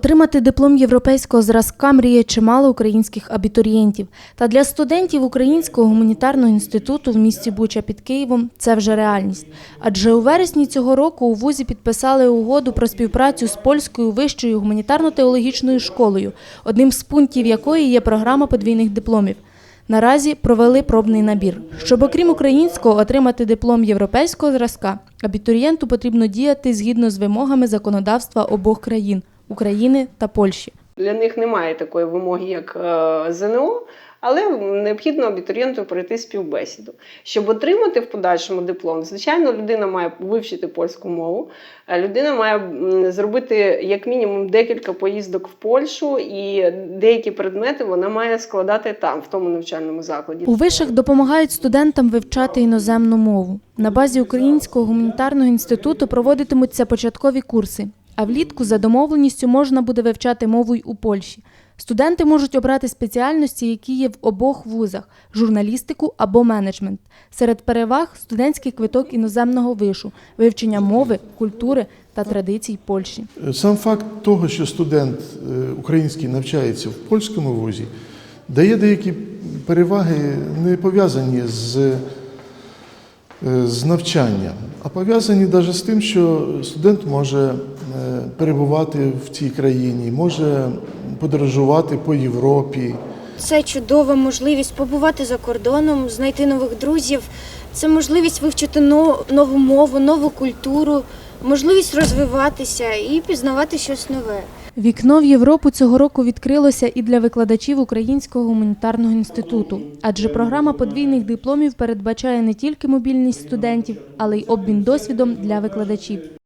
Отримати диплом європейського зразка мріє чимало українських абітурієнтів. Та для студентів Українського гуманітарного інституту в місті Буча під Києвом це вже реальність. Адже у вересні цього року у вузі підписали угоду про співпрацю з польською вищою гуманітарно-теологічною школою, одним з пунктів якої є програма подвійних дипломів. Наразі провели пробний набір. Щоб окрім українського отримати диплом європейського зразка, абітурієнту потрібно діяти згідно з вимогами законодавства обох країн України та Польщі. Для них немає такої вимоги, як е, ЗНО, але необхідно абітурієнту пройти співбесіду. Щоб отримати в подальшому диплом, звичайно, людина має вивчити польську мову, е, людина має зробити як мінімум декілька поїздок в Польщу, і деякі предмети вона має складати там, в тому навчальному закладі. У вишах допомагають студентам вивчати іноземну мову. На базі Українського гуманітарного інституту проводитимуться початкові курси, а влітку за домовленістю можна буде вивчати мову й у Польщі. Студенти можуть обрати спеціальності, які є в обох вузах журналістику або менеджмент. Серед переваг студентський квиток іноземного вишу, вивчення мови, культури та традицій Польщі. Сам факт того, що студент е, український навчається в польському вузі, дає деякі переваги, не пов'язані з, е, з навчанням, а пов'язані навіть з тим, що студент може е, перебувати в цій країні, може подорожувати по Європі. Це чудова можливість побувати за кордоном, знайти нових друзів. Це можливість вивчити но- нову мову, нову культуру, можливість розвиватися і пізнавати щось нове. Вікно в Європу цього року відкрилося і для викладачів Українського гуманітарного інституту, адже програма подвійних дипломів передбачає не тільки мобільність студентів, але й обмін досвідом для викладачів.